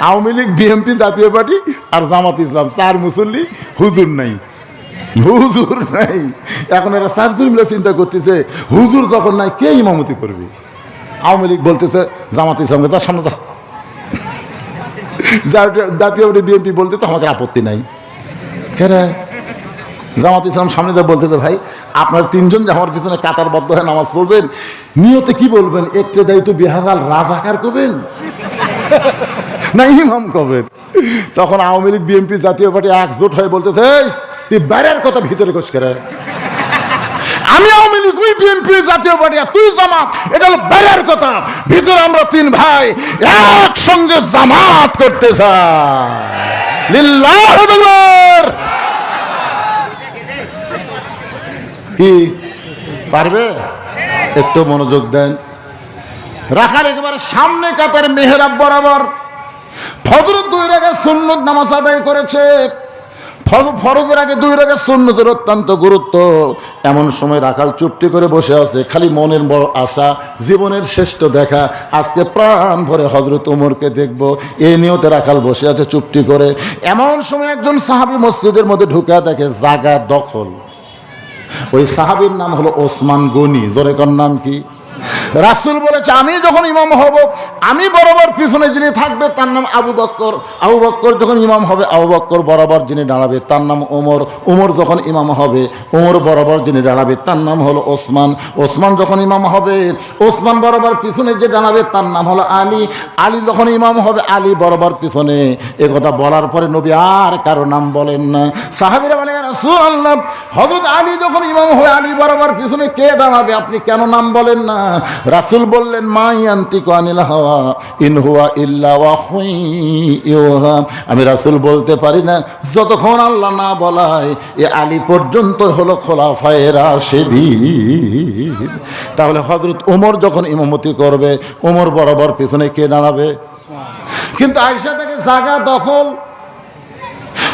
Awami League, BNP, Jatiya Party আর জামাত ইসলাম। চার মুসল্লি, হুজুর নাই। হুজুর নাই। এখন এরা চারজন মিলে চিন্তা করতেছে, হুজুর যখন নাই, কে ইমামতি করবে? আওয়ামী লীগ বলতেছে, জামাত ইসলামকে তার সামনে। জাতীয়- পার্টি, বিএনপি বলতেছে, আমাদের আপত্তি নাই। কেরে জামাত ইসলাম সামনে যা বলতেছে, ভাই, আপনার তিনজন যে আমার পিছনে কাতারবদ্ধ হয়ে নামাজ পড়বেন, নিয়তে কি বলবেন? একটু দায়িত্ব বিহাগাল রাজাকার করবেন? না ইমাম করবেন তখন আওয়ামী লীগ বিএনপি জাতীয় পার্টি একজোট হয়ে বলতেছে, এই, তুই বাইরের কথা ভিতরে কোষ করে। আমি আওয়ামী লীগ ওই বিএনপি জাতীয় পার্টি তুই জামাত, এটা হলো বাইরের কথা। ভিতরে আমরা তিন ভাই একসঙ্গে জামাত করতে চাই। কি? পারবে? একটু মনোযোগ দেন। রাখার একেবারে সামনে কাতার মেহরাব বরাবর ফজরত দুই রাগে সুন্নত নামাজ আদায় করেছে। ফরজের আগে দুই রাগে সুন্নতের অত্যন্ত গুরুত্ব। এমন সময় রাখাল চুপটি করে বসে আছে, খালি মনের বড় আশা, জীবনের শ্রেষ্ঠ দেখা। আজকে প্রাণ ভরে হজরত উমরকে দেখব। এই নিয়তে রাখাল বসে আছে চুপটি করে। এমন সময় একজন সাহাবি মসজিদের মধ্যে ঢুকে দেখে জাগা দখল। ওই সাহাবীর নাম হলো ওসমান গনি। জোরেকর নাম কি? রাসুল বলেছে, আমি যখন ইমাম হব, আমি বরাবর পিছনে যিনি থাকবে, তার নাম আবু বক্কর। আবু বক্কর যখন ইমাম হবে, আবু বক্কর বরাবর যিনি দাঁড়াবে, তার নাম ওমর। ওমর যখন ইমাম হবে, ওমর বরাবর যিনি দাঁড়াবে, তার নাম হলো ওসমান। ওসমান যখন ইমাম হবে, ওসমান বরাবর পিছনে যে দাঁড়াবে, তার নাম হলো আলী। আলী যখন ইমাম হবে, আলী বরাবর পিছনে। এ কথা বলার পরে নবী আর কারও নাম বলেন না। সাহাবিরা বলে রাসূল আল্লাহ হযরত আলী যখন ইমাম হবে, আলী বরাবর পিছনে কে দাঁড়াবে? আপনি কেন নাম বলেন না? রাসূল বললেন মা ইয়ান্তিকু আনিল হাওয়া, ইন হুয়া ইল্লা আমি রাসূল বলতে পারি না, যতক্ষণ আল্লাহ না বলায়, এ আলী পর্যন্ত হলো খোলাফায়ে রাশেদিন তাহলে হযরত ওমর যখন ইমামতি করবে, ওমর বরাবর পিছনে কে দাঁড়াবে? কিন্তু আয়সা থেকে জায়গা দখল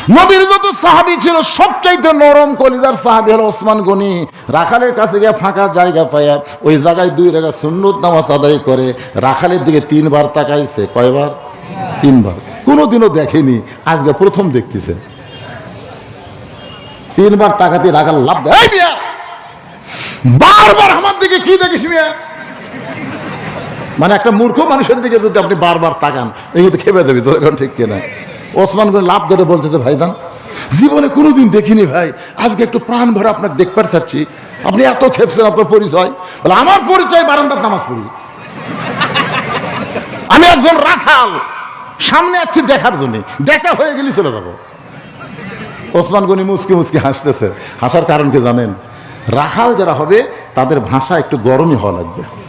নবীর যত সাহাবি ছিল, সবচাইতে নরম কলিজার সাহাবি হলো ওসমান গনি। রাখালের কাছে গিয়ে ফাঁকা জায়গা পাইয়া ওই জায়গায় দুই রেখা সুন্নত নামাজ আদায় করে রাখালের দিকে তিনবার তাকাইছে। কয়বার? তিনবার। কোনোদিনও দেখেনি। আজকে প্রথম দেখতেছে। তিনবার তাকাতে রাখাল লাভ দেয়। মিয়া! বারবার আমার দিকে কি দেখিস মিয়া? মানে একটা মূর্খ মানুষের দিকে যদি আপনি বারবার তাকান এই তো খেপে দেবে তোর এখন ঠিক কিনা? ওসমান করে লাভ ধরে বলতেছে, ভাইজান, জীবনে কোনোদিন দেখিনি ভাই। আজকে একটু প্রাণ ভরে আপনাকে দেখবার চাচ্ছি। আপনি এত খেপছেন, আপনার পরিচয়। বলে, আমার পরিচয় বারান্দার নামাজ পড়ি। আমি একজন রাখাল। সামনে আছি দেখার জন্য। দেখা হয়ে গেলে চলে যাব। ওসমান গনি মুসকি মুসকি হাসতেছে। হাসার কারণ কি জানেন? রাখাল যারা হবে, তাদের ভাষা একটু গরমই হওয়া লাগবে।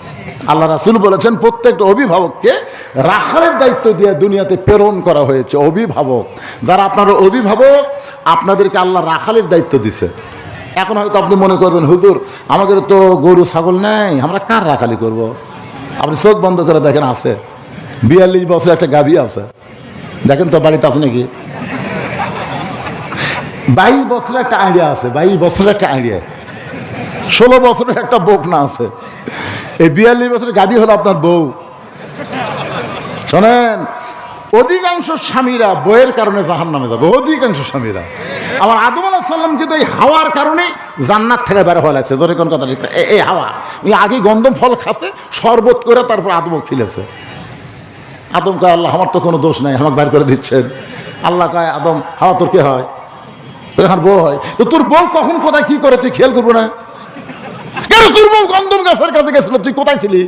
আল্লাহ রাসুল বলেছেন, প্রত্যেকটা অভিভাবককে রাখালের দায়িত্ব দিয়ে দুনিয়াতে প্রেরণ করা হয়েছে, অভিভাবক। যারা আপনার অভিভাবক, আপনাদেরকে আল্লাহ রাখালের দায়িত্ব দিছে। এখন হয়তো আপনি মনে করবেন, হুজুর, আমাদের তো গরু, ছাগল নেই, আমরা কার রাখালি করব। আপনি চোখ বন্ধ করে দেখেন, আছে। বিয়াল্লিশ বছর একটা গাভী আছে। দেখেন তো বাড়িতে আছে নাকি? বাইশ বছরের একটা আইডিয়া আছে, বাইশ বছরের একটা আইডিয়া। ষোলো বছরের একটা না আছে। এই বিয়াল্লিশ বছরের গাবি হলো আপনার বউ। শোনেন, অধিকাংশ স্বামীরা বইয়ের কারণে জাহান নামে যাবে, অধিকাংশ স্বামীরা। আমার আদম আলাহ সাল্লাম কিন্তু এই হাওয়ার কারণেই জান্নাত থেকে বের হয়ে লাগছে। ধরে কোন কথা ঠিক এই হাওয়া ওই আগে গন্ধম ফল খাচ্ছে, শরবত করে তারপর আদম খিলেছে। আদম কয়, আল্লাহ, আমার তো কোনো দোষ নাই, আমাকে বের করে দিচ্ছেন। আল্লাহ কয়, আদম, হাওয়া তোর কে হয়? তোর বউ হয়। তো তোর বউ কখন কোথায় কী করে, তুই খেয়াল করব না? গন্ধম গাছের কাছে গেছিল, তুই কোথায় ছিলি?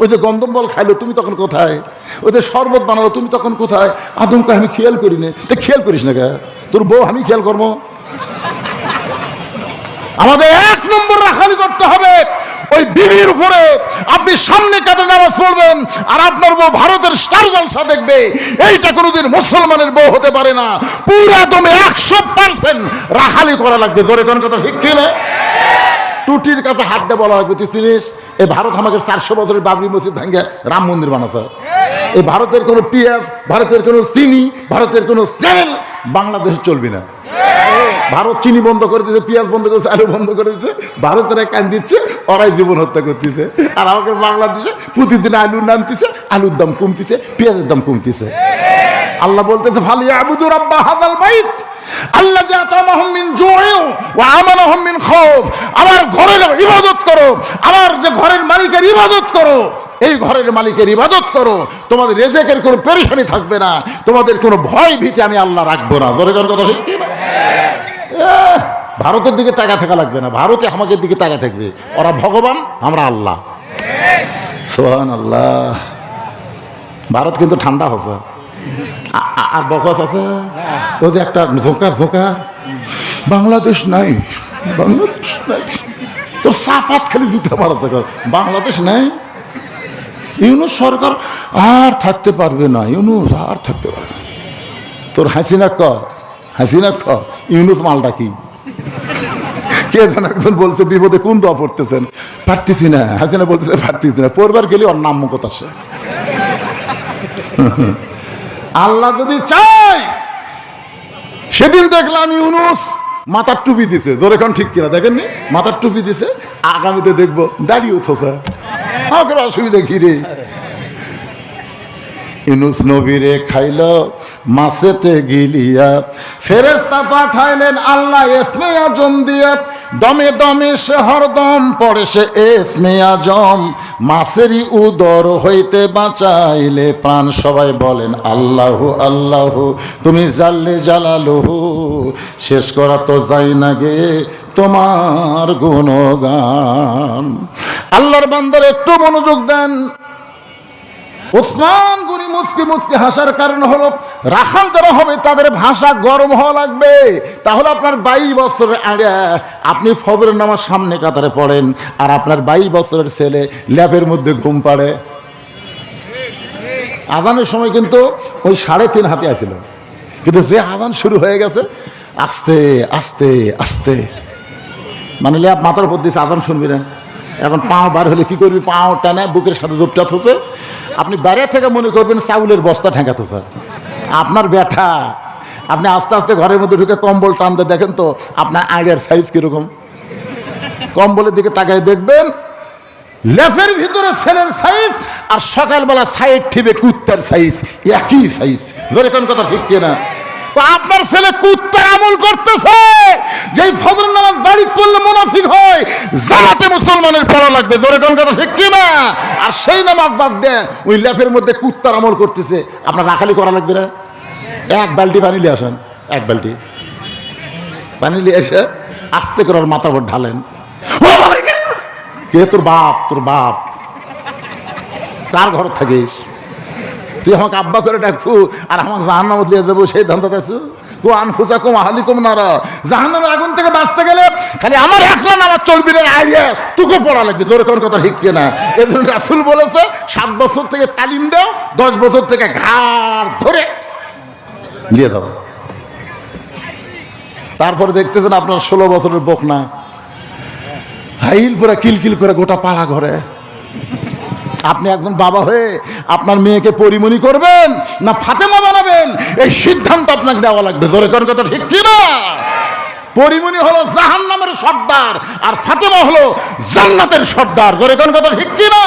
ওই যে গন্ধম বল খাইলো, তুমি তখন কোথায়? ওই যে শরবত বানালো, তুমি তখন কোথায়? আদমকে আমি খেয়াল করি না তো খেয়াল করিস না কে? তোর বউ আমি খেয়াল করব। আমাদের এক নম্বর রাখালি করতে হবে। ওই বিবির উপরে আপনি সামনে কাটে নামাজ পড়বেন, আর আপনার বউ ভারতের স্টার জলসা দেখবে। এইটা কোনোদিন মুসলমানের বউ হতে পারে না। পুরা দমে একশো পার্সেন্ট রাখালি করা লাগবে। জোরে কোন কথা ঠিক কি না টুটির কাছে হাত দিয়ে বলা লাগবে তুই চিনিস? এই ভারত আমাকে চারশো বছরের বাবরি মসজিদ ভেঙে রাম মন্দির বানাচ্ছে এই ভারতের কোনো পেঁয়াজ, ভারতের কোনো চিনি, ভারতের কোনো সেল বাংলাদেশে চলবে না। ভারত চিনি বন্ধ করে দিয়েছে, পেঁয়াজ বন্ধ করেছে, আলু বন্ধ করে দিচ্ছে ভারতের কান দিচ্ছে, ওরাই জীবন হত্যা করতেছে। আর আমাকে বাংলাদেশে প্রতিদিন আলুর নামতেছে, আলুর দাম কমতেছে, পেঁয়াজের দাম কমতেছে। আল্লাহ বলতেছে ফালি আবুদুর রাব্বা হাযাল বাইত। আল্লাহ আমার ঘরের ইবাদত করো, আমার যে ঘরের মালিকের ইবাদত করো, এই ঘরের মালিকের ইবাদত করো, তোমাদের রেজেকের কোনো পেরেশানি থাকবে না, তোমাদের কোনো ভয় ভীতি আমি আল্লাহ রাখব না। জোরে কথা ঠিক ভারতের দিকে তাকা থাকা লাগবে না, ভারতে আমাদের দিকে তাকা থাকবে। ওরা ভগবান, আমরা আল্লাহ। সোহান আল্লাহ ভারত কিন্তু ঠান্ডা হচ্ছে। আর বকস আছে? ও যে একটা ঝোঁকা ঝোঁকা বাংলাদেশ নাই বাংলাদেশ নাই। তোর সাপাত খালি জুতে মারাতে কর বাংলাদেশ নাই। ইউনুস সরকার আর থাকতে পারবে না, ইউনুস আর থাকতে পারবে তোর হাসিনা ক? হাসিনা ক? ইউনুস মালটা কি? কে যেন একজন বলছে, বিপদে কোন দোয়া পড়তেছেন? পারতেছি না। হাসিনা বলতেছে, পারতেছি না। পড়বার গেলে ওর নাম মুখত আসে। আল্লাহ যদি চায় সেদিন দেখলাম ইউনুস মাথার টুপি দিছে। জোরে এখন ঠিক কিনা দেখেননি? মাথার টুপি দিছে। আগামীতে দেখব। দাঁড়িয়ে উঠোছে আমাকে অসুবিধা ঘিরে ইনুস নবীরে খাইল মাসেতে গিলিয়া ফেরেস্তা পাঠাইলেন, আল্লাহ এসমে আজম দিয়ে দমে দমে সে হরদম পড়ে সে এসমে আজম। মাসেরই উদর হইতে বাঁচাইলে প্রাণ। সবাই বলেন, আল্লাহু আল্লাহু, তুমি জাল্লে জালালুহু। শেষ করা তো যাই না গে তোমার গুণগান। আল্লাহর বান্দার একটু মনোযোগ দেন। ওসমান গনি মুসকি মুসকি হাসার কারণ হলো, রাখাল যারা হবে, তাদের ভাষা গরম হওয়া লাগবে। তাহলে আপনার বাইশ বছরের আগে আপনি ফজরের নামাজ সামনে কাতারে পড়েন, আর আপনার বাইশ বছরের ছেলে ল্যাপের মধ্যে ঘুম পাড়ে। আজানের সময় কিন্তু ওই সাড়ে তিন হাতে আসছিল কিন্তু যে আজান শুরু হয়ে গেছে, আস্তে আস্তে আস্তে। মানে ল্যাপ মাথার উপর দিয়েছে, আজান শুনবি না। এখন পাও বার হলে কি করবি? পাও টানে বুকের সাথে জোপটা থসে আপনি বাইরে থেকে মনে করবেন চাউলের বস্তা ঠেঙ্কা থসে আপনার ব্যাঠা আপনি আস্তে আস্তে ঘরের মধ্যে ঢুকে কম্বল টানতে দেখেন তো আপনার আইডিয়ার সাইজ কীরকম। কম্বলের দিকে তাকায় দেখবেন লেফের ভিতরে ছেলের সাইজ আর সকালবেলা সাইড ঠিবে কুত্তার সাইজ একই সাইজ ধরে কোন কথা ঠিক কিনা? আপনার ছেলে কুত্তার আমল করতেছে। যেই ফজর নামাজ বাড়ি পড়লে মুনাফিক হয়, জামাতে মুসলমানের পড়া লাগবে। জোরে কোন কথা ঠিক কিনা? আর সেই নামাজ বাদ দেয় ওই লেফের মধ্যে কুত্তার আমল করতেছে, আপনার রাখালি করা লাগবে না? এক বালতি পানি নিয়ে আসেন, এক বালতি। পানি নিয়ে এসে আস্তে করে মাথার উপর ঢালেন। কে? কে তোর বাপ? তোর বাপ। কার ঘর থাকিস? তুই আমাকে আব্বা করে ডাকবো, আর আমাকে জাহান্নামত লিয়ে যাব সেই ধান্দা আছো কো আনফুসা কম আহালি কম নারা। জাহান্নামের আগুন থেকে বাঁচতে গেলে খালি আমার একলা নামাজ চলবি না আইডিয়া তোকে পড়া লাগবে তোর কোন কথা ঠিক না এজন্য রাসুল বলেছে, সাত বছর থেকে তালিম দাও, দশ বছর থেকে ঘাড় ধরে নিয়ে যাও। তারপরে দেখতেছেন আপনার ষোলো বছরের বোক না হাইল পুরা কিলকিল করে গোটা পাড়া ঘরে। আপনি একজন বাবা হয়ে আপনার মেয়েকে পরিমণি করবেন না ফাতেমা বানাবেন? এই সিদ্ধান্ত আপনাকে দেওয়া লাগবে। জোরে কোন কথা ঠিক কি না পরিমণি হলো জাহান নামের সর্দার আর ফাতেমা হলো জান্নাতের সর্দার। জোরে কোন কথা ঠিক কি না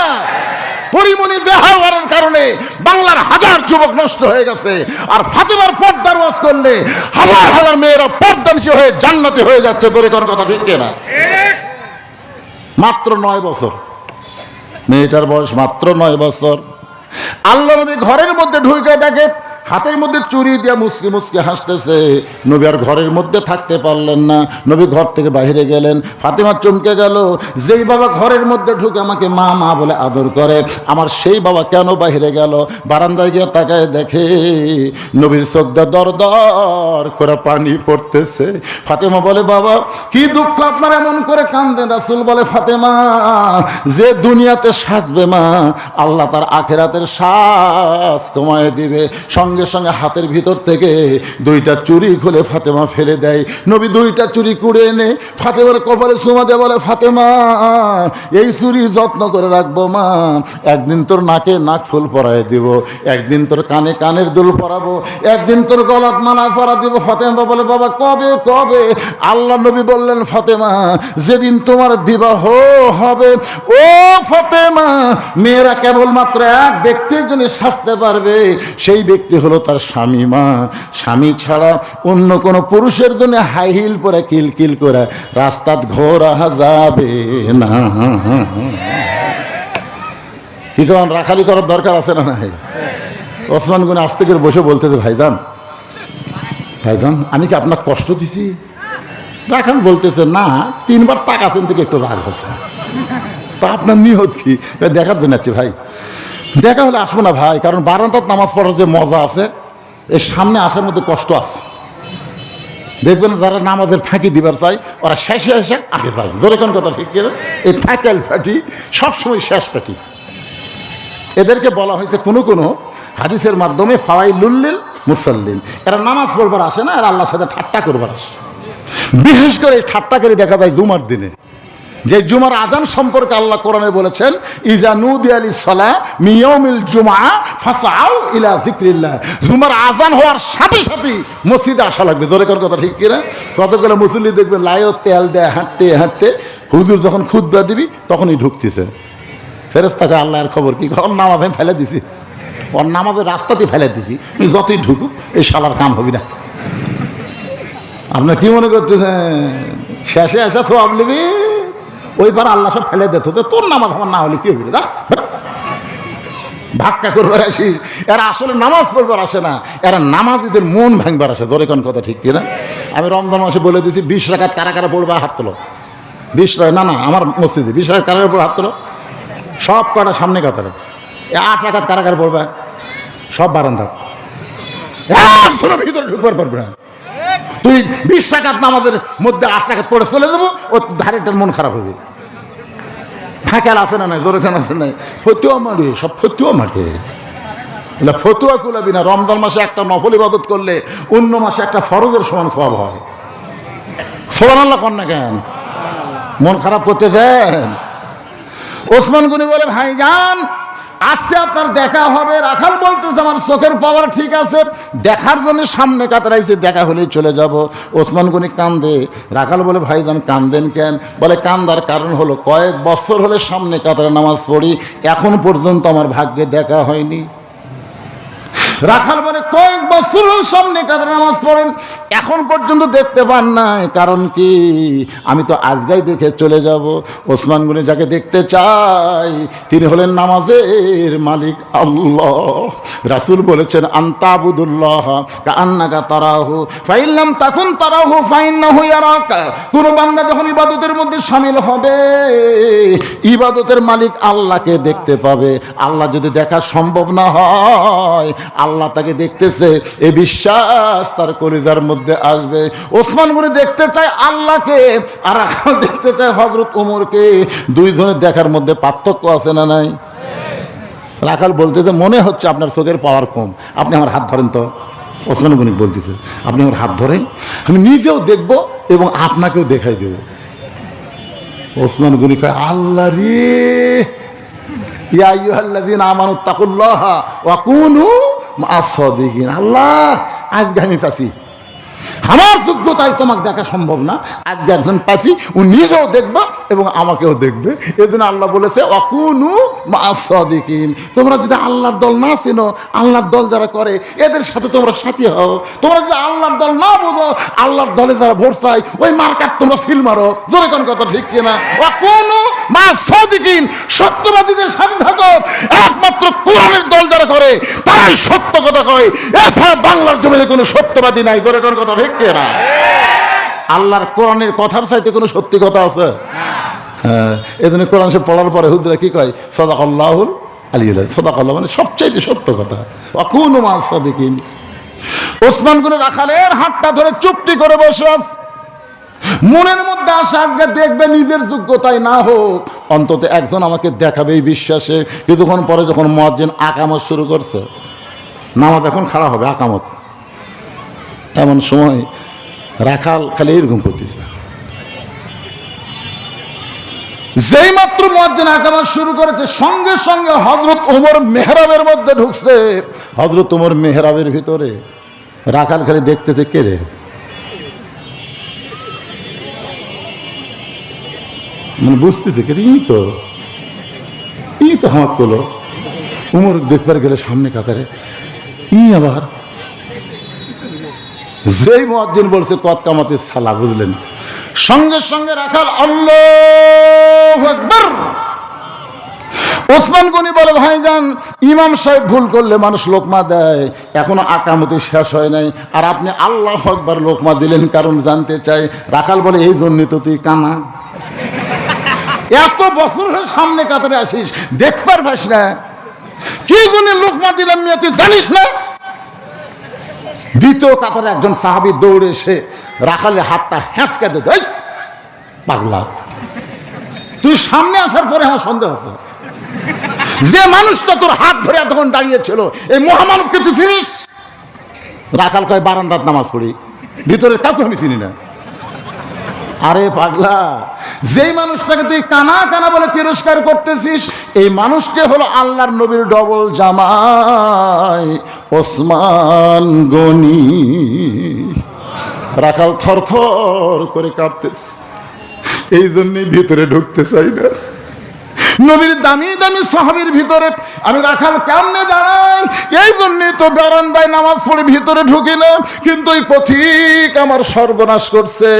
পরিমণি হওয়ার কারণে বাংলার হাজার যুবক নষ্ট হয়ে গেছে আর ফাতেমার পর্দার ওয়াজ করলে হাজার হাজার মেয়েরা পর্দানিসী হয়ে জান্নাতি হয়ে যাচ্ছে। তোর কোন কথা ঠিক না মাত্র নয় বছর। মেয়েটার বয়স মাত্র নয় বছর। আল্লাহ নবী ঘরের মধ্যে ঢুকে দেখে হাতের মধ্যে চুরি দিয়ে মুসকে মুসকে হাসতেছে। নবী আর ঘরের মধ্যে থাকতে পারলেন না। নবী ঘর থেকে বাইরে গেলেন। ফাতেমা চমকে গেল, যেই বাবা ঘরের মধ্যে ঢুকে আমাকে মা মা বলে আদর করে, আমার সেই বাবা কেন বাইরে গেল? বারান্দায় গিয়ে তাকায় দেখে নবীর চোখদা দর দর করে পানি পড়তেছে। ফাতেমা বলে, বাবা, কি দুঃখ আপনার এমন করে কান্দেন? রাসুল বলে, ফাতেমা, যে দুনিয়াতে সাজবে মা, আল্লাহ তার আখেরাতের শ্বাস কমায় দিবে। সঙ্গে সঙ্গে সঙ্গে হাতের ভিতর থেকে দুইটা চুরি খুলে ফাতেমা ফেলে দেয়। নবী দুইটা চুরি কুড়ে এনে ফাতেমার কপালে সুমা দিয়ে, বলে, ফাতেমা, এই চুরি যত্ন করে রাখব মা। একদিন তোর নাকে নাক ফুল পরায় দিব, একদিন তোর কানে কানের দুল পরাবো, একদিন তোর গলাত মালা পরা দিব। ফাতেমা বলে, বাবা, কবে কবে? আল্লাহ নবী বললেন, ফাতেমা, যেদিন তোমার বিবাহ হবে, ও ফাতেমা, মেয়েরা কেবলমাত্র এক ব্যক্তির জন্য সাজতে পারবে, সেই ব্যক্তি হলো তার স্বামী মা। স্বামী ছাড়া অন্য কোনো পুরুষের জন্য হাই হিল পরে কিল কিল করে রাস্তাত ঘোরা যাবে না। কি কারণ রাখালি করার দরকার আছে না নাই? ওসমান গুনে আস্তে করে বসে বলতেছে, ভাইজান ভাইজান, আমি কি আপনার কষ্ট দিছি? রাখাল বলতেছে, না, তিনবার তাকাছেন থেকে একটু রাগ হচ্ছে। তা আপনার নিহত কি? দেখার জন্য আছি, ভাই। দেখা হলে আসব না ভাই, কারণ বারান্দাত নামাজ পড়ার যে মজা আছে এর সামনে আসার মধ্যে কষ্ট আছে। দেখবেন যারা নামাজের ফাঁকি দিবার চাই ওরা শেষে এসে আগে যায়। জোরে কোন কথা ঠিক কিনা? এই ফ্যাকেল ফাটি সবসময় শেষ ফাটি এদেরকে বলা হয়েছে কোনো কোনো হাদিসের মাধ্যমে ফাওয়াই লুল্লিল মুসল্লিন। এরা নামাজ পড়বার আসে না আর আল্লাহর সাথে ঠাট্টা করবার আসে। বিশেষ করে এই ঠাট্টা করে দেখা যায় জুমার দিনে। যে জুমার আজান সম্পর্কে আল্লাহ কোরআনে বলেছেন, ইজা নুদি আলী সালা মিয়মিল জুমা ফাসাও ইলা জিক্রিল্লাহ জুমার আজান হওয়ার সাথে সাথেই মসজিদে আসা লাগবে। জোরে কোন কথা ঠিক কিনা? কতগুলো মুসল্লি দেখবে লাইও তেল দেয়, হাঁটতে হাঁটতে। হুজুর যখন খুদ্া দিবি, তখনই ঢুকতেছে। ফেরেস্তাকে আল্লাহর খবর কি? ওর নামাজ আমি ফেলে দিছি। ওর নামাজের রাস্তাতে ফেলে দিছি। যতই ঢুকুক, এই শালার কাম হবি না। আপনার কি মনে করতেছেন? শেষে এসে তো আপনি ওই আল্লাহ সব ফেলে দিত তো তোর নামাজ আমার না হলে কি হবে দা ভাক্কা করবার আসি। এরা আসলে নামাজ পড়বার আসে না। এরা নামাজিদের মন ভাঙবার আসে। জোরে কোন কথা ঠিক কিনা? আমি রমজান মাসে বলে দিয়েছি, বিশ রাখাত কারা কারা পড়বে হাত তোলো। বিশ না না, আমার মসজিদে বিশ রাখাত কারা পড়বে হাত তোলো। সব কটা সামনে কাতারে আট রাখাত কারা কারা পড়বে? সব বারান্দা ভিতরে ঢুকবার পারবে না। তুই বিশ টাকাত নামাজের মধ্যে আট টাকা পড়ে চলে যাব, ও ধারেটার মন খারাপ হবে ফাঁকাল আছে না নাই জোরখান আছে নাই? ফতুয়া মারে, সব ফতুয়া মারে। এগুলা ফতুয়া কুলাবি না রমজান মাসে একটা নফল ইবাদত করলে অন্য মাসে একটা ফরজের সমান সব হয়। সোমান আল্লাহ কর না কেন? মন খারাপ করতে চান? ওসমান গুনি বলে ভাইজান আজকে আপনার দেখা হবে। রাখাল বলতেছে, আমার চোখের পাওয়ার ঠিক আছে। দেখার জন্য সামনে কাতারাইছে দেখা হলেই চলে যাব। ওসমান গনি কান্দে। রাখাল বলে, ভাইজান, কান্দেন কেন? বলে, কান্দার কারণ হলো, কয়েক বছর হলে সামনে কাতারে নামাজ পড়ি। এখন পর্যন্ত আমার ভাগ্যে দেখা হয়নি। রাখাল বলে কয়েক বছর সামনে কাতারে নামাজ পড়েন। এখন পর্যন্ত দেখতে পান নাই। কারণ কি? আমি তো আজগাই দেখে চলে যাব। ওসমান গুনি যাকে দেখতে চাই, তিনি হলেন নামাজের মালিক আল্লাহ। রাসুল বলেছেন আন্তাবুদুল্লাহ কান্নাকা তারাহু, ফাইল্লাম তখন তারাহু ফাইন্না হইয়ারাকা কোন বান্দা যখন ইবাদতের মধ্যে সামিল হবে, ইবাদতের মালিক আল্লাহকে দেখতে পাবে। আল্লাহ যদি দেখা সম্ভব না হয় আল্লাহ তাকে দেখতেছে, এ বিশ্বাস তার কলিজার মধ্যে আসবে। ওসমান গুনি দেখতে চায় আল্লাহকে, আর দেখতে চায় হজরত ওমরকে দুইজনের দেখার মধ্যে পার্থক্য আছে না নাই? রাখাল বলতেছে, মনে হচ্ছে আপনার চোখের পাওয়ার কম। আপনি আমার হাত ধরেন তো। ওসমান গনিক বলতেছে, আপনি আমার হাত ধরেন, আমি নিজেও দেখব এবং আপনাকেও দেখাই দেব। ওসমান গনি কয়, আল্লাহ রে! ইয়া আইয়ুহাল্লাযীন আমানু তাকুল্লাহা ওয়া কুনু আল্লাহ, আজকে আমি পাচ্ছি আমার যোগ্যতায় তোমাকে দেখা সম্ভব না। আজকে একজন পাচ্ছি ও নিজেও দেখবে এবং আমাকেও দেখবে। এই জন্য আল্লাহ বলেছে, অকুনু মাসদিকিন তোমরা যদি আল্লাহর দল না চিনো, আল্লাহর দল যারা করে, এদের সাথে তোমরা সাথী হও। তোমরা যদি আল্লাহর দল না বোঝো, আল্লাহর দলে যারা ভোট চাই ওই মার্কাট তোমরা সিল মারো। জোরে কোন কথা ঠিক কিনা? অকুনু সত্যবাদীদের সাথে থাকো। একমাত্র কোরআনের দল যারা করে, তারাই সত্য কথা কয়। এছাড়া বাংলার জমিনে কোনো সত্যবাদী নাই। জোরে কোন কথা কিনা? আল্লাহর কোরআনের কথার চাইতে কোনো সত্যি কথা আছে? হ্যাঁ এই জন্য কোরআন সে পড়ার পরে হুদরা কি কয়? সদাক আল্লাহুল আলিউল্লাহ সদাক আল্লাহ মানে সবচাইতে সত্য কথা। অকুন মাস সদিকিন। ওসমানগুলো রাখালের হাতটা ধরে চুপটি করে বসে আস মনের মধ্যে আসে আজকে দেখবে নিজের যোগ্যতায় না হোক। অন্তত একজন আমাকে দেখাবে এই বিশ্বাসে কিছুক্ষণ পরে যখন মজ্জিন আকামত শুরু করছে, নামাজ এখন খাড়া হবে, আকামত। এমন সময় রাখাল খালি এরকম করতেছে। যেই মাত্র মজ্জিন আকামাত শুরু করেছে, সঙ্গে সঙ্গে হজরত উমর মেহরাবের মধ্যে ঢুকছে। হজরত উমর মেহরাবের ভিতরে রাখাল খালি দেখতেছে কে রে? মানে বুঝতেছে কে রে ই তো ই তো হামাক করল উমর দেখবার গেলে সামনে কাতারে ই আবার যেই মহাজিন বলছে, কত কামাতে সালা, বুঝলেন? সঙ্গে সঙ্গে রাখাল, আল্লাহ আকবার। ওসমান গনি বলে ভাইজান ইমাম সাহেব ভুল করলে মানুষ লোকমা দেয়। এখনও আকামতি শেষ হয় নাই। আর আপনি আল্লাহ একবার লোকমা দিলেন, কারণ জানতে চাই। রাখাল বলে, এই জন্যই তো তুই কানা। এত বছর হয়ে সামনে কাতারে আসিস, দেখবার পাস না। কি জন্য লোকমা দিলাম মেয়ে, তুই জানিস না? দ্বিতীয় কাতারে একজন সাহাবি দৌড়ে এসে রাখালের হাতটা হ্যাঁচকা দে দেয় পাগলা। তুই সামনে আসার পরে আমার সন্দেহ আছে। যে মানুষটা তোর হাত ধরে এতক্ষণ দাঁড়িয়েছিল, এই মহামানবকে তুই চিনিস? রাখাল কয়, বারান্দাত নামাজ পড়ি। ভিতরে কাউকে আমি চিনি না। আরে পাগলা, যেই মানুষটাকে তুই কানা কানা বলে তিরস্কার করতেছিস, এই মানুষটি হলো আল্লাহর নবীর ডবল জামাই, ওসমান গনি। রাখাল থর থর করে কাঁপতেছে। এই জন্যই ভিতরে ঢুকতে চাই না। নবীর দামি দামি সাহাবির ভিতরে আমি রাখাল কেমনে দাঁড়াই? এই জন্যই তো বারান্দায় নামাজ পড়ে ভিতরে ঢুকি না কিন্তু ওই পথিক আমার সর্বনাশ করছে।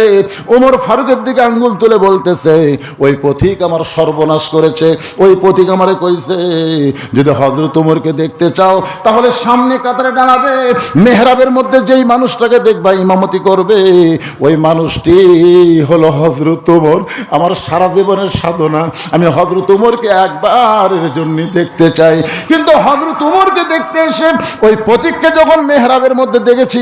ওমর ফারুকের দিকে আঙ্গুল তুলে বলতেছে, ওই পথিক আমার সর্বনাশ করেছে, ওই পথিক আমারে কইছে, যদি হজরত উমরকে দেখতে চাও, তাহলে সামনে কাতারে দাঁড়াবে, মেহরাবের মধ্যে যেই মানুষটাকে দেখবা, ইমামতি করবে, ওই মানুষটি হলো হজরত উমর আমার সারা জীবনের সাধনা, আমি হজরত উমরকে একবারের জন্য দেখতে চাই। কিন্তু হজরত উমরকে দেখতে এসে ওই প্রতীককে যখন মেহরাবের মধ্যে দেখেছি,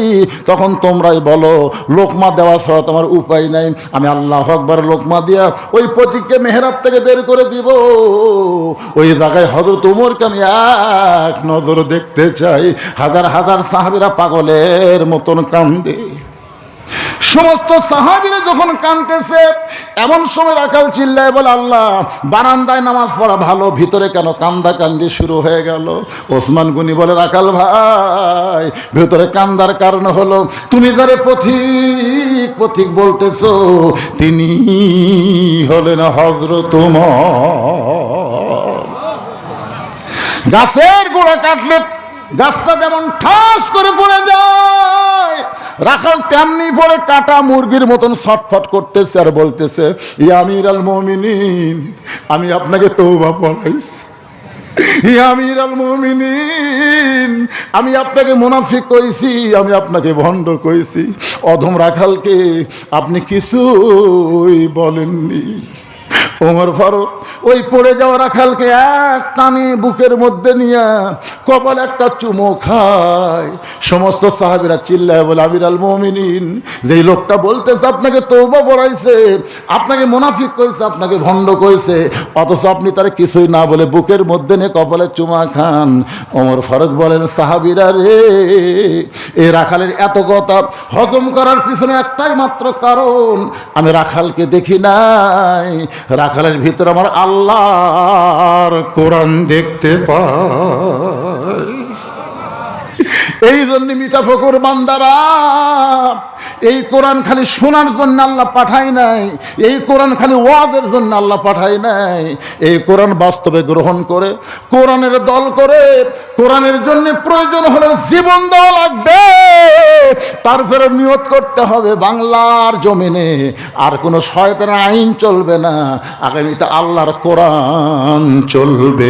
তখন তোমরাই বলো, লোকমা দেওয়া ছাড়া তোমার উপায় নাই। আমি আল্লাহ আকবার লোকমা দিয়া ওই প্রতীককে মেহরাব থেকে বের করে দিব। ওই জায়গায় হজরত উমরকে আমি এক নজর দেখতে চাই। হাজার হাজার সাহাবিরা পাগলের মতন কান্দে। সমস্ত সাহাবিরা যখন কানতেছে এমন সময় রাখাল চিল্লায় বলে, আল্লাহ, বারান্দায় নামাজ পড়া ভালো, ভিতরে কেন কান্দা কান্দি শুরু হয়ে গেল? ওসমান গুনি বলে, রাখাল ভাই, ভিতরে কান্দার কারণ হলো, তুমি যারে পথিক পথিক বলতেছো, তিনি হলেন হজরত গাছের গোড়া কাটলে গাছটা যেমন ঠাস করে পড়ে যায়, রাখাল তেমনি পড়ে কাটা মুরগির মতন ছটফট করতেছে আর বলতেছে ইয়া আমির আল মমিনিন, আমি আপনাকে তৌবা পড়াইছি ইয়া আমির আল মমিনিন, আমি আপনাকে মুনাফিক কইছি, আমি আপনাকে ভণ্ড কইছি। অধম রাখালকে আপনি কিছুই বলেননি। ওমর ফারুক, ওই পড়ে যাওয়া রাখালকে এক টানে বুকের মধ্যে নিয়ে কপাল একটা চুমো খায়। সমস্ত সাহাবিরা চিল্লায় বলে আমির আল মমিনিন, যেই লোকটা বলতেছে আপনাকে তৌবা পড়াইছে, আপনাকে মুনাফিক কইছে, আপনাকে ভণ্ড কইছে, অথচ আপনি তার কিছুই না বলে বুকের মধ্যে নিয়ে কপালে চুমা খান। ওমর ফারুক বলেন, সাহাবিরা রে, এই রাখালের এত কথা, হজম করার পিছনে একটাই মাত্র কারণ, আমি রাখালকে দেখি নাই। রাখালের ভিতরে আমার আল্লাহর কোরআন দেখতে পাই। এই জন্য মিতা ফকুর বান্দারা, এই কোরআন খালি শোনার জন্য আল্লাহ পাঠায় নাই, এই কোরআন খালি ওয়াজের জন্য আল্লাহ পাঠায় নাই, এই কোরআন বাস্তবে গ্রহণ করে, কোরআনের দল করে, কোরআনের জন্য প্রয়োজন হলে জীবন দেওয়া লাগবে তারপরে নিয়ত করতে হবে বাংলার জমিনে, আর কোনো শয়তানের আইন চলবে না, আগামীতে আল্লাহর কোরআন চলবে।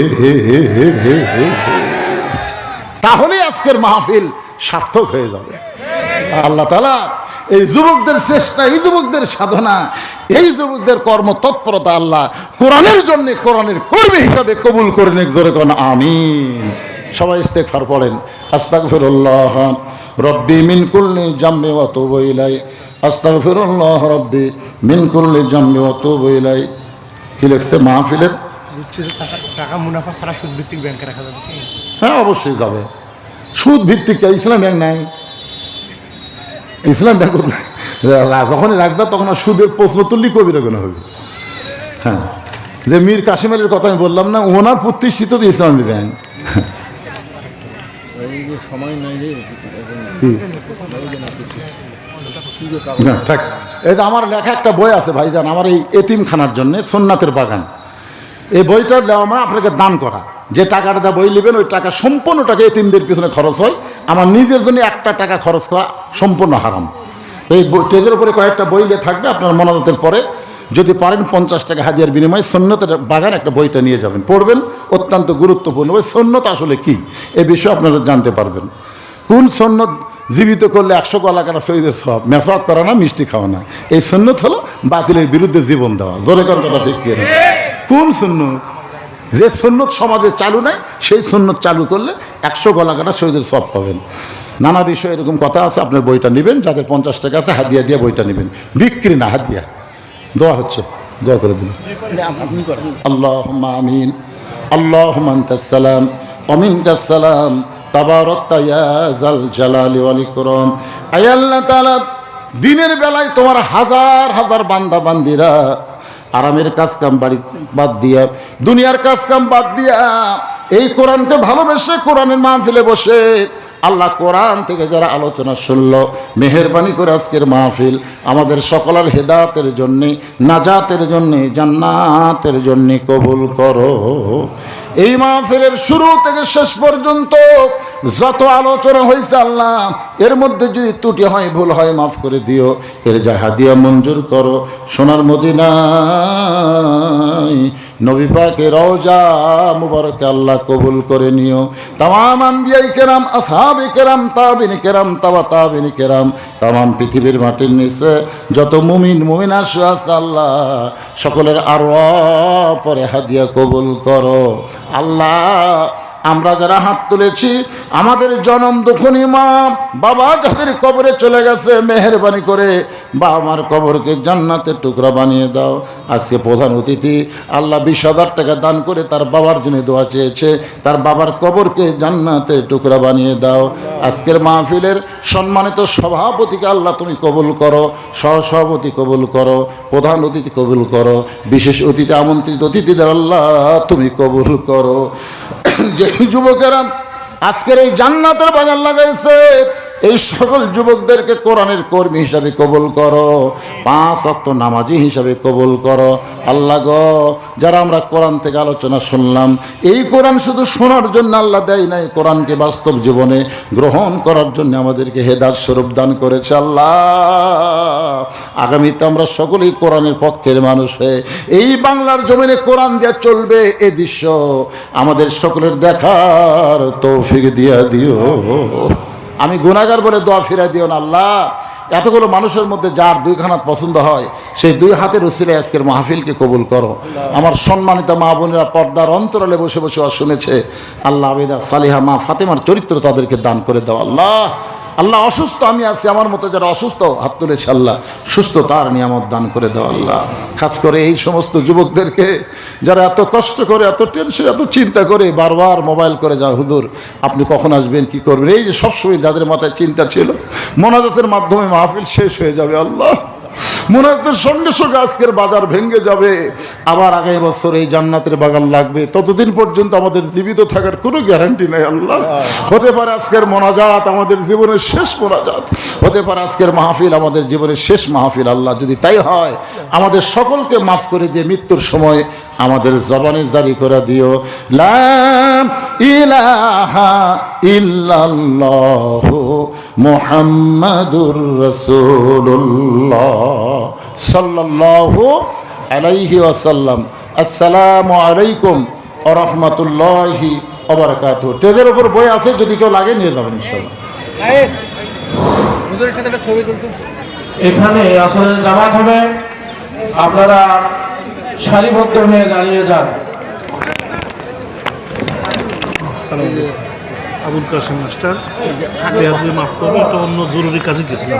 তাহলে আজকের মাহফিল সার্থক হয়ে যাবে। আল্লাহ তালা এই যুবকদের চেষ্টা, এই যুবকদের সাধনা, এই যুবকদের কর্মতৎপরতা আল্লাহ কোরআনের জন্য কোরআনের কর্মী হিসাবে কবুল করে নেক, জোরে কোন, আমিন। সবাই ইস্তেকফার পড়েন। আস্তাগফিরুল্লাহ রব্বি মিন কুল্লি জাম্মি ওয়া তুবু ইলাই আস্তাগফিরুল্লাহ রব্বি মিন কুল্লি জাম্মি ওয়া তুবু কি লিখছে মাহফিলের? উচ্ছিত টাকা টাকা মুনাফা ছাড়া সুদ ব্যাংকে রাখা যাবে হ্যাঁ অবশ্যই যাবে। সুদ ভিত্তিক কে? ইসলাম ব্যাংক নাই। ইসলাম ব্যাংক যখনই রাখবে তখন আর সুদের প্রশ্ন তুললি কবির কেন হবে। হ্যাঁ যে মীর কাশিম আলীর কথা আমি বললাম না ওনার প্রতিষ্ঠিত তো ইসলামী ব্যাংক। না থাক। এই যে আমার লেখা একটা বই আছে ভাইজান আমার এই এতিমখানার জন্য সোননাথের বাগান। এই বইটা দেওয়া মানে আপনাকে দান করা। যে টাকাটা দেওয়া বই নেবেন, ওই টাকা সম্পূর্ণ টাকা এতিমদের পিছনে খরচ হয়। আমার নিজের জন্য একটা টাকা খরচ করা সম্পূর্ণ হারাম। এই টেজের উপরে কয়েকটা বই থাকবে, আপনার মনাজাতের পরে। যদি পারেন পঞ্চাশ টাকা হাজিয়ার বিনিময়ে সন্ন্যতের বাগান একটা বইটা নিয়ে যাবেন। পড়বেন, অত্যন্ত গুরুত্বপূর্ণ ওই সন্ন্যত আসলে কি? এ বিষয়ে আপনারা জানতে পারবেন। কোন সন্ন্যত জীবিত করলে একশো গলা কাটা শহীদের সব মেসাক করা না, মিষ্টি খাওয়া না। এই সন্ন্যত হলো বাতিলের বিরুদ্ধে জীবন দেওয়া। জোরে করার কথা ঠিক করে কোন সন্ন্যত যে সন্ন্যত সমাজে চালু নাই, সেই সন্ন্যত চালু করলে একশো গলা কাটা শহীদের সব পাবেন। নানা বিষয়ে এরকম কথা আছে আপনার বইটা নেবেন, যাদের পঞ্চাশ টাকা আছে, হাদিয়া দিয়ে বইটা নেবেন। বিক্রি না, হাদিয়া। দোয়া হচ্ছে, দোয়া করে দিন। আল্লাহ আমিন আল্লাহ সালাম অমিন সালাম তাবারক জালালি ওয়াল ইকরাম। তাআলা, দিনের বেলায় তোমার হাজার হাজার বান্দা বান্দিরা আরামের কাজ কাম বাড়ি বাদ দিয়া, দুনিয়ার কাজ কাম বাদ দিয়া, এই কোরআনকে ভালোবেসে কোরআনের মাহফিলে বসে আল্লাহ কোরআন থেকে যারা আলোচনা শুনল, মেহরবানি করে আজকের মাহফিল, আমাদের সকলের হেদাতের জন্যে, নাজাতের জন্যে, জান্নাতের জন্যে কবুল করো। এই মাহফিলের শুরু থেকে শেষ পর্যন্ত যত আলোচনা হয়েছে আল্লাহ, এর মধ্যে যদি ত্রুটি হয়, ভুল হয়, মাফ করে দিও। এর যা হাদিয়া মঞ্জুর করো। সোনার মদিনায় নবী পাকে রওজা মুবারকে আল্লাহ কবুল করে নিও। তাম আম্বিয়াই কেরাম, আসহাবি কেরাম, তাবিন কেরাম, তাবা তাবিন কেরাম তাম পৃথিবীর মাটির নিচে যত মুমিন মুমিন আসো আছে আল্লাহ, সকলের আরও পরে হাদিয়া কবুল করো। আল্লাহ আমরা যারা হাত তুলেছি, আমাদের জনম দুখনি মা, বাবা যাদের কবরে চলে গেছে, মেহরবানি করে, বা আমার কবরকে জান্নাতের টুকরা বানিয়ে দাও। আজকে প্রধান অতিথি, আল্লাহ বিশ হাজার টাকা দান করে তার বাবার জন্য দোয়া চেয়েছে, তার বাবার কবরকে জান্নাতের টুকরা বানিয়ে দাও। আজকের মাহফিলের সম্মানিত সভাপতিকে আল্লাহ তুমি কবুল করো, সহসভাপতি কবুল করো, প্রধান অতিথি কবুল করো, বিশেষ অতিথি আমন্ত্রিত অতিথিদের আল্লাহ তুমি কবুল করো। যে যুবকেরা আজকের এই জান্নাতের বাজার লাগাইছে এই সকল যুবকদেরকে কোরআনের কর্মী হিসাবে কবুল করো। পাঁচ অক্ত নামাজি হিসাবে কবুল করো। আল্লাহ গ, যারা আমরা কোরআন থেকে আলোচনা শুনলাম, এই কোরআন শুধু শোনার জন্য আল্লাহ দেয় নাই, কোরআনকে বাস্তব জীবনে গ্রহণ করার জন্য আমাদেরকে হেদার স্বরূপ দান করেছে আল্লাহ। আগামীতে আমরা সকলেই কোরআনের পক্ষের মানুষ হয়ে এই বাংলার জমিনে কোরআন দেওয়া চলবে এ দৃশ্য আমাদের সকলের দেখার তৌফিক দিয়া দিও। আমি গুণাগার বলে দোয়া ফিরা দিও না, আল্লাহ। এতগুলো মানুষের মধ্যে যার দুইখানা পছন্দ হয়, সেই দুই হাতের উসিলে আজকের মাহফিলকে কবুল করো। আমার সম্মানিত মা বোনেরা পর্দার অন্তরালে বসে বসে শুনেছে, আল্লাহ আবেদা সালিহা মা ফাতেমার চরিত্র তাদেরকে দান করে দাও, আল্লাহ। আল্লাহ অসুস্থ, আমি আছি আমার মতো যারা অসুস্থ, হাত তুলেছে আল্লাহ। সুস্থ তার নিয়ামত দান করে দেওয়া আল্লাহ। খাস করে এই সমস্ত যুবকদেরকে যারা এত কষ্ট করে, এত টেনশন এত চিন্তা করে বারবার মোবাইল করে, যা হুদুর আপনি কখন আসবেন, কি করবেন? এই যে সবসময় যাদের মাথায় চিন্তা ছিল, মোনাজাতের মাধ্যমে মাহফিল শেষ হয়ে যাবে আল্লাহ। মোনাজাতের সঙ্গে সঙ্গে আজকের বাজার ভেঙে যাবে। আবার আগামী বছর এই জান্নাতের বাগান লাগবে। ততদিন পর্যন্ত আমাদের জীবিত থাকার কোনো গ্যারান্টি নেই, আল্লাহ। হতে পারে আজকের মোনাজাত আমাদের জীবনের শেষ মোনাজাত। হতে পারে আজকের মাহফিল আমাদের জীবনের শেষ মাহফিল, আল্লাহ। যদি তাই হয়, আমাদের সকলকে মাফ করে দিয়ে মৃত্যুর সময় আমাদের জবানে জারি করে দিও। লাম মুহাম্মাদুর রাসূলুল্লাহ। সাল্লাল্লাহু আলাইহি ওয়াসাল্লাম। আসসালামু আলাইকুম ওয়া রাহমাতুল্লাহি ওয়া বারাকাতুহু। টেজের উপর বই আছে যদি কেউ লাগে নিয়ে যাবেন ইনশাআল্লাহ। হুজুরের সাথে একটা এখানে আসরের জামাত হবে। আপনারা সারিবদ্ধ হয়ে দাঁড়িয়ে যান। আবুল কাসিম মাস্টার। মাফ করবে একটা অন্য জরুরি কাজে গেছিলাম।